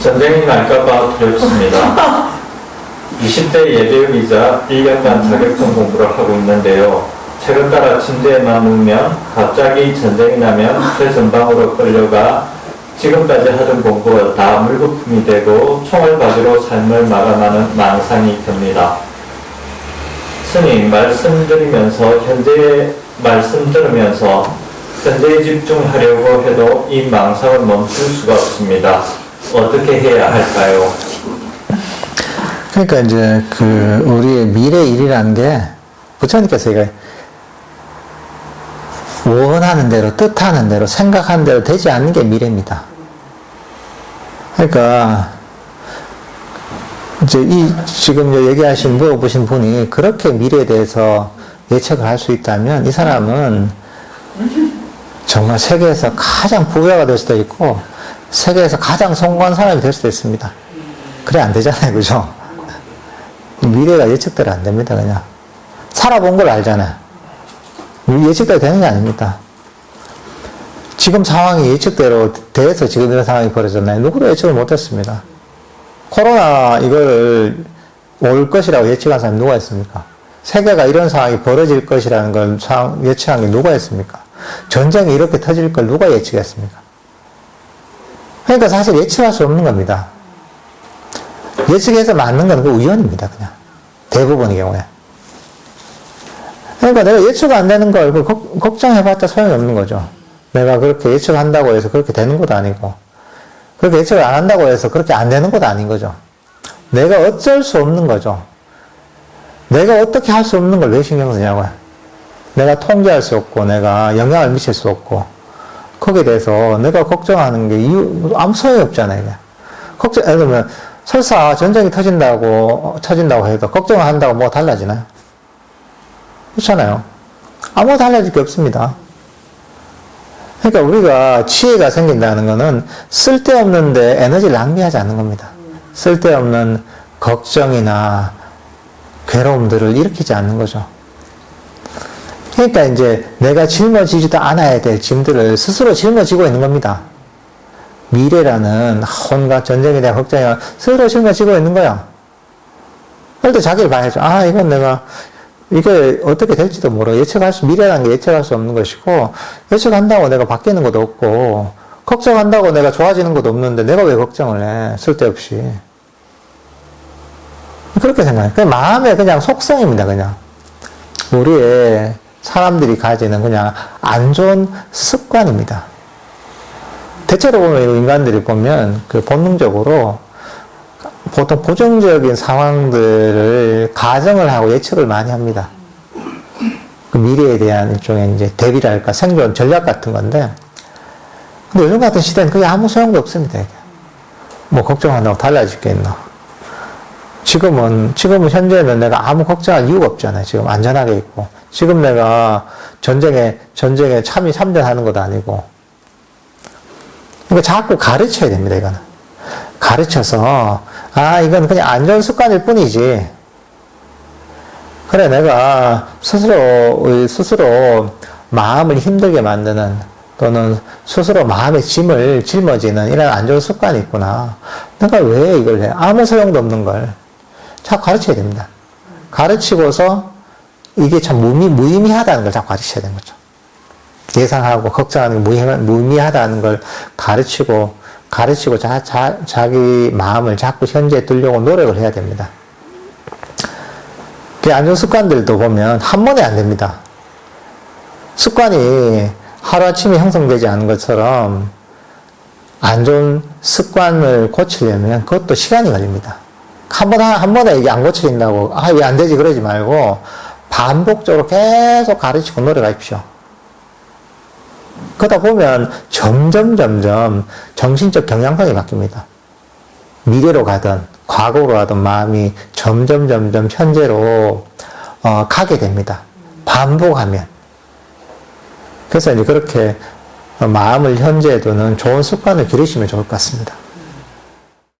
전쟁이 날까봐 두렵습니다. 20대 예비역이자 1년간 자격증 공부를 하고 있는데요. 최근 따라 침대에만 누우면 갑자기 전쟁이 나면 최전방으로 끌려가 지금까지 하던 공부가 다 물거품이 되고 총을 가지로 삶을 마감하는 망상이 듭니다. 스님 말씀드리면서 현재의 말씀 들으면서 현재에 집중하려고 해도 이 망상을 멈출 수가 없습니다. 어떻게 해야 할까요? 그러니까 이제 그 우리의 미래 일이라는 게 부처님께서 이거 원하는 대로 뜻하는 대로 생각하는 대로 되지 않는 게 미래입니다. 그러니까 이제 이 지금 얘기하신 물어보신 분이 그렇게 미래에 대해서 예측을 할 수 있다면 이 사람은 정말 세계에서 가장 부자가 될 수도 있고 세계에서 가장 성공한 사람이 될 수도 있습니다. 그래 안 되잖아요, 그죠? 미래가 예측대로 안 됩니다, 그냥. 살아본 걸 알잖아요. 예측대로 되는 게 아닙니다. 지금 상황이 예측대로 돼서 지금 이런 상황이 벌어졌나요? 누구도 예측을 못했습니다. 코로나 이거를 올 것이라고 예측한 사람이 누가 있습니까? 세계가 이런 상황이 벌어질 것이라는 걸 상- 예측한 게 누가 있습니까? 전쟁이 이렇게 터질 걸 누가 예측했습니까? 그러니까 사실 예측할 수 없는 겁니다. 예측해서 맞는 건 그 우연입니다, 그냥. 대부분의 경우에. 그러니까 내가 예측 안 되는 걸그 걱- 걱정해봤자 소용이 없는 거죠. 내가 그렇게 예측한다고 해서 그렇게 되는 것도 아니고, 그렇게 예측을 안 한다고 해서 그렇게 안 되는 것도 아닌 거죠. 내가 어쩔 수 없는 거죠. 내가 어떻게 할 수 없는 걸 왜 신경을 쓰냐고요. 내가 통제할 수 없고, 내가 영향을 미칠 수 없고, 거기에 대해서 내가 걱정하는 게 이유, 아무 소용이 없잖아요. 걱정, 예를 들면, 설사 전쟁이 터진다고, 어, 터진다고 해도 걱정을 한다고 뭐가 달라지나요? 그렇잖아요. 아무 달라질 게 없습니다. 그러니까 우리가 치해가 생긴다는 것은 쓸데없는데 에너지를 낭비하지 않는 겁니다. 쓸데없는 걱정이나 괴로움들을 일으키지 않는 거죠. 그러니까 이제 내가 짊어지지도 않아야 될 짐들을 스스로 짊어지고 있는 겁니다. 미래라는 온갖 전쟁에 대한 걱정이 스스로 짊어지고 있는 거야. 그럴 때 자기를 봐야죠. 아, 이건 내가, 이게 어떻게 될지도 모르. 예측할 수, 미래라는 게 예측할 수 없는 것이고, 예측한다고 내가 바뀌는 것도 없고, 걱정한다고 내가 좋아지는 것도 없는데, 내가 왜 걱정을 해? 쓸데없이. 그렇게 생각해요. 그냥 마음의 그냥 속성입니다, 그냥. 우리의 사람들이 가지는 그냥 안 좋은 습관입니다. 대체로 보면 인간들이 보면 그 본능적으로 보통 부정적인 상황들을 가정을 하고 예측을 많이 합니다. 그 미래에 대한 일종의 이제 대비랄까 생존 전략 같은 건데 근데 요즘 같은 시대는 그게 아무 소용도 없습니다. 뭐 걱정한다고 달라질 게 있나? 지금은, 지금은 현재는 내가 아무 걱정할 이유가 없잖아요. 지금 안전하게 있고. 지금 내가 전쟁에, 전쟁에 참이 참전하는 것도 아니고. 그러니까 자꾸 가르쳐야 됩니다, 이거는. 가르쳐서, 아, 이건 그냥 안전 습관일 뿐이지. 그래, 내가 스스로, 스스로 마음을 힘들게 만드는 또는 스스로 마음의 짐을 짊어지는 이런 안 좋은 습관이 있구나. 내가 왜 이걸 해? 아무 소용도 없는 걸. 자꾸 가르쳐야 됩니다. 가르치고서 이게 참 무미, 무의미하다는 걸 자꾸 가르쳐야 되는 거죠. 예상하고 걱정하는 게 무의미, 무의미하다는 걸 가르치고, 가르치고 자, 자, 자기 마음을 자꾸 현재에 두려고 노력을 해야 됩니다. 그안 좋은 습관들도 보면 한 번에 안 됩니다. 습관이 하루아침에 형성되지 않은 것처럼 안 좋은 습관을 고치려면 그것도 시간이 걸립니다. 한 번, 한 번에 이게 안 고쳐진다고, 아, 왜 안 되지? 그러지 말고, 반복적으로 계속 가르치고 노력하십시오. 그러다 보면 점점, 점점 정신적 경향성이 바뀝니다. 미래로 가든, 과거로 가든 마음이 점점, 점점 현재로, 어, 가게 됩니다. 반복하면. 그래서 이제 그렇게 마음을 현재에 두는 좋은 습관을 기르시면 좋을 것 같습니다.